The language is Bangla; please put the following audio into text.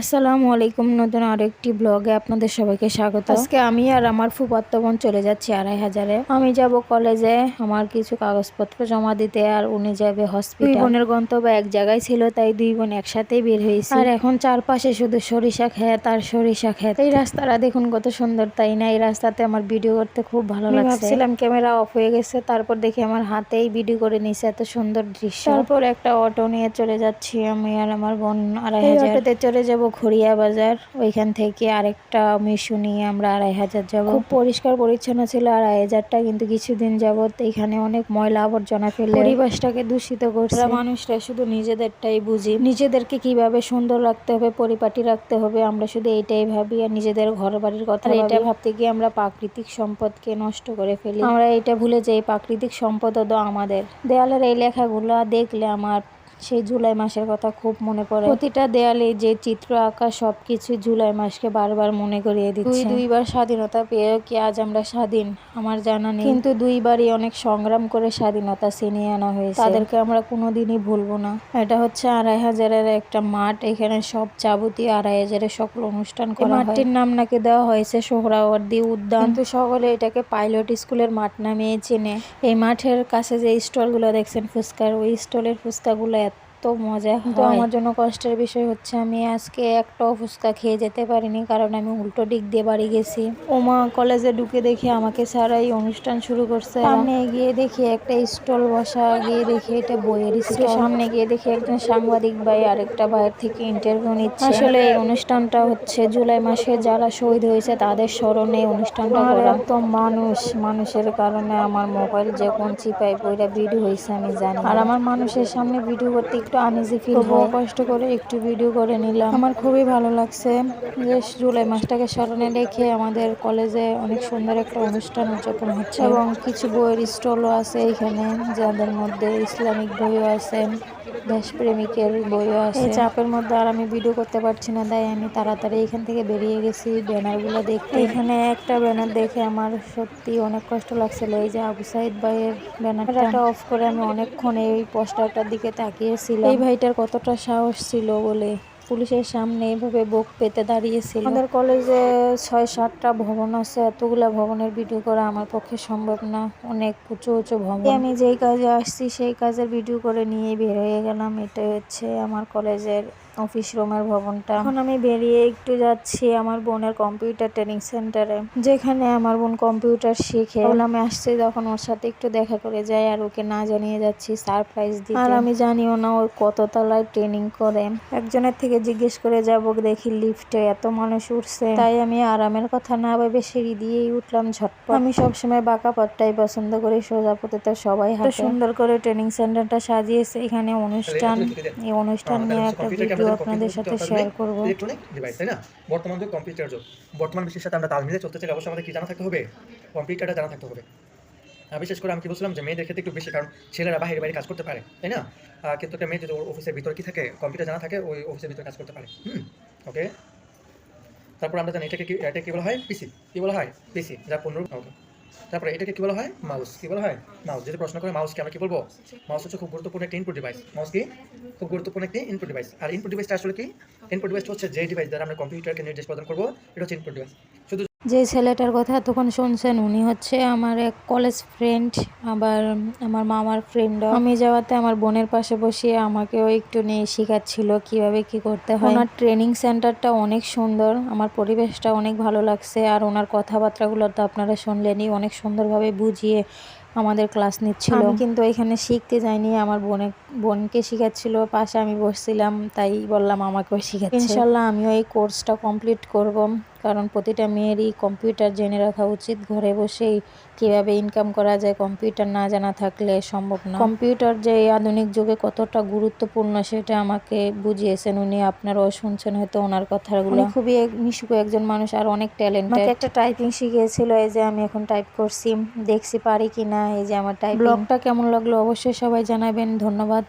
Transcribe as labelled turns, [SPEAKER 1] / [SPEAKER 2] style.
[SPEAKER 1] আসসালামু আলাইকুম নতুন আরেকটি ব্লগে আপনাদের সবাইকে স্বাগত। আজকে আমি আর আমার ফুপাত্ত বোন চলে যাচ্ছি আড়াই হাজারে। আমি যাব কলেজে আমার কিছু কাগজপত্র জমা দিতে আর উনি যাবে হসপিটাল বোনের গন্তব্য এক জায়গায় ছিল তাই দুই বোন একসাথেই বের হয়েছে। আর এখন চারপাশে শুধু সরিষা খেত আর সরিষা খেত এই রাস্তাটা দেখুন কত সুন্দর তাই না? এই রাস্তাতে আমার ভিডিও করতে খুব ভালো লাগছে। ভাবছিলাম ক্যামেরা অফ হয়ে গেছে তারপর দেখি আমার হাতেই ভিডিও করে নিছে এত সুন্দর দৃশ্য। তারপর একটা অটো নিয়ে চলে যাচ্ছি আমি আর আমার বোন আড়াই হাজার। চলে যাব খড়িয়া বাজার ওইখান থেকে আরেকটা মিশু নিয়ে আমরা আড়াই হাজার যাব। খুব পরিষ্কার পরিচ্ছন্ন ছিল আড়াই হাজারটা কিন্তু কিছুদিন যাবত এখানে অনেক ময়লা আবর্জনা ফেলে। পরিবেশটাকে দূষিত করছে। মানুষরা শুধু নিজেদেরটাই বুঝি। নিজেদেরকে কীভাবে সুন্দর রাখতে হবে পরিপাটি রাখতে হবে আমরা শুধু এইটাই ভাবি আর নিজেদের ঘর বাড়ির কথা এটা ভাবতে গিয়ে আমরা প্রাকৃতিক সম্পদকে নষ্ট করে ফেলি। আমরা এটা ভুলে যাই প্রাকৃতিক সম্পদ তো আমাদের। দেয়ালের এই লেখাগুলো দেখলে আমার সেই জুলাই মাসের কথা খুব মনে পড়ে। প্রতিটা দেয়ালে যে চিত্র আঁকা সবকিছু জুলাই মাসকে বারবার মনে করিয়ে দিচ্ছে। দুই দুইবার স্বাধীনতা পেয়েও কি আজ আমরা স্বাধীন? আমার জানা নেই। কিন্তু দুইবারই অনেক সংগ্রাম করে স্বাধীনতা ছিনিয়ে আনা হয়েছে। তাদেরকে আমরা কোনোদিনই ভুলবো না। এটা হচ্ছে আড়াই হাজারের একটা মাঠ এখানে সব যাবতীয় আড়াই হাজারের সকল অনুষ্ঠান করা মাঠটির নাম নাকি দেওয়া হয়েছে? সোহরাওয়ার্দী উদ্যান। কিন্তু সকলে এটাকে পাইলট স্কুলের মাঠ নামে চেনে। এই মাঠের কাছে যে স্টলগুলো দেখছেন ফুচকার ওই স্টলের ফুচকাগুলো এত মজা। তো আমার জন্য কষ্টের বিষয় হচ্ছে আমি আজকে একটাও ফুচকা খেয়ে যেতে পারিনি কারণ আমি উল্টো দিক দিয়ে বাড়ি গেছি। ওমা কলেজে ঢুকে দেখি আমাকে ছাড়াই অনুষ্ঠান শুরু করছে। সামনে গিয়ে দেখি একটা স্টল বসা গিয়ে দেখি এটা বইয়ের স্টল। সামনে গিয়ে দেখি একজন সাংবাদিক ভাই আরেকটা ভাইয়ের থেকে ইন্টারভিউ নিচ্ছে। আসলে এই অনুষ্ঠানটা হচ্ছে জুলাই মাসে যারা শহীদ হয়েছে তাদের স্মরণে এই অনুষ্ঠানটা করা। তো মানুষ মানুষের কারণে আমার মোবাইল যে কোন চিপাই বইটা ভিডিও হয়েছে আমি জানি আর আমার মানুষের সামনে ভিডিও করতে একটু আনইজি ফিল হয়। কষ্ট করে একটু ভিডিও করে নিলাম। আমার খুবই ভালো লাগছে যে জুলাই মাসটাকে স্মরণে রেখে আমাদের কলেজে অনেক সুন্দর একটা অনুষ্ঠান উদযাপন হচ্ছে। এবং কিছু বইয়ের স্টলও আছে এখানে যাদের মধ্যে ইসলামিক বইও আছে। দেশপ্রেমিকের বইও আছে। চাপের মধ্যে আর আমি ভিডিও করতে পারছি না তাই আমি তাড়াতাড়ি এখান থেকে বেরিয়ে গেছি ব্যানারগুলো দেখতে। এখানে একটা ব্যানার দেখে আমার সত্যি অনেক কষ্ট লাগছিল এই যে আবু সাইদ ভাইয়ের ব্যানারটা। অফ করে আমি অনেকক্ষণ এই পোস্টারটার দিকে তাকিয়েছিলাম। এই ভাইটার কতটা সাহস ছিল বলে। পুলিশের সামনে এভাবে বুক পেতে দাঁড়িয়েছিল। আমাদের কলেজে ছয় সাতটা ভবন আছে এতগুলা ভবনের ভিডিও করা আমার পক্ষে সম্ভব না। অনেক উঁচু উঁচু ভবন। আমি যেই কাজে আসছি সেই কাজের ভিডিও করে নিয়ে বের হয়ে গেলাম। এটাই হচ্ছে আমার কলেজের অফিস রুমের ভবনটা। এখন আমি বেরিয়ে একটু যাচ্ছি আমার বোনের কম্পিউটার ট্রেনিং সেন্টারে যেখানে আমার বোন কম্পিউটার শিখে। আমি আসছি। যখন ওর সাথে একটু দেখা করে যাই আর ওকে না জানিয়ে যাচ্ছি সারপ্রাইজ দিতে। আর আমি জানিও না ওর কত তলায় ট্রেনিং করে। একজনের থেকে জিজ্ঞেস করে যাব দেখি লিফটে এত মানুষ উঠছে। তাই আমি আরামের কথা না ভেবে সিঁড়ি দিয়েই উঠলাম ঝটপট। আমি সবসময় বাঁকা পথটাই পছন্দ করি সোজা পথে তো সবাই হাঁটে। সুন্দর করে ট্রেনিং সেন্টারটা সাজিয়েছে। এখানে অনুষ্ঠান এই অনুষ্ঠান নিয়ে একটা ভিডিও আপনাদের সাথে শেয়ার করব।
[SPEAKER 2] ইলেকট্রনিক ডিভাইস তাই না? বর্তমান যে কম্পিউটার যুগ বর্তমান বিশ্বের সাথে আমরা তাল মিলে চলতে চাই অবশ্যই আমাদের কি জানা থাকতে হবে? কম্পিউটারটা জানা থাকতে হবে। আর বিশেষ করে আমি কি বলছিলাম যে মেয়েদের ক্ষেত্রে একটু বেশি কারণ ছেলেরা বাইরে বাইরে কাজ করতে পারে তাই না? কিন্তু একটা মেয়ে যদি ওর অফিসের ভিতরে কি থাকে? কম্পিউটার জানা থাকে ওই অফিসের ভিতরে কাজ করতে পারে। হুম ওকে তারপর আমরা জানি এটাকে কি এটা কি বলা হয়? পিসি কি বলা হয়? পিসি যা পনেরো ওকে তারপরে এটাকে কি বলা হয়? মাউস। কি বলা হয়? মাউস। যদি প্রশ্ন করে মাউসকে আমরা কি বলব? মাউস হচ্ছে খুব গুরুত্বপূর্ণ একটা ইনপুট ডিভাইস মাউস কি? খুব গুরুত্বপূর্ণ একটি ইনপুট ডিভাইস আর ইনপুট ডিভাইসটা আসলে কি? ইনপুট ডিভাইসটা হচ্ছে যে ডিভাইস দ্বারা আমরা কম্পিউটারকে নির্দেশ প্রদান করব, এটা হচ্ছে ইনপুট ডিভাইস
[SPEAKER 1] যে ছেলেটার কথা এতক্ষণ শুনছেন, উনি হচ্ছে আমার এক কলেজ ফ্রেন্ড আবার আমার মামার ফ্রেন্ড আমি যাওয়াতে আমার বোনের পাশে বসিয়ে আমাকেও একটু নিয়ে শেখাচ্ছিল কীভাবে কি করতে হয়। ওনার ট্রেনিং সেন্টারটা অনেক সুন্দর, আমার পরিবেশটা অনেক ভালো লাগছে, আর ওনার কথাবার্তাগুলো তো আপনারা শুনলেনই, অনেক সুন্দরভাবে বুঝিয়ে আমাদের ক্লাস নিচ্ছিল। কিন্তু এখানে শিখতে যাইনি আমার বোনে বোনকে শেখাচ্ছিল পাশে আমি বসছিলাম তাই বললাম আমাকেও শেখাচ্ছে। ইনশাল্লাহ আমিও এই কোর্সটা কমপ্লিট করব কারণ প্রতিটা মেয়েরই কম্পিউটার জেনে রাখা উচিত ঘরে বসেই কীভাবে ইনকাম করা যায় কম্পিউটার না জানা থাকলে সম্ভব না। কম্পিউটার যে আধুনিক যুগে কতটা গুরুত্বপূর্ণ সেটা আমাকে বুঝিয়েছেন উনি আপনারাও শুনছেন হয়তো ওনার কথাগুলো। খুবই মিশুক একজন মানুষ আর অনেক ট্যালেন্টেড একটা টাইপিং শিখিয়েছিল এই যে আমি এখন টাইপ করছি দেখছি পারি কিনা এই যে আমার টাইপ ব্লগটা কেমন লাগল অবশ্যই সবাই জানাবেন ধন্যবাদ।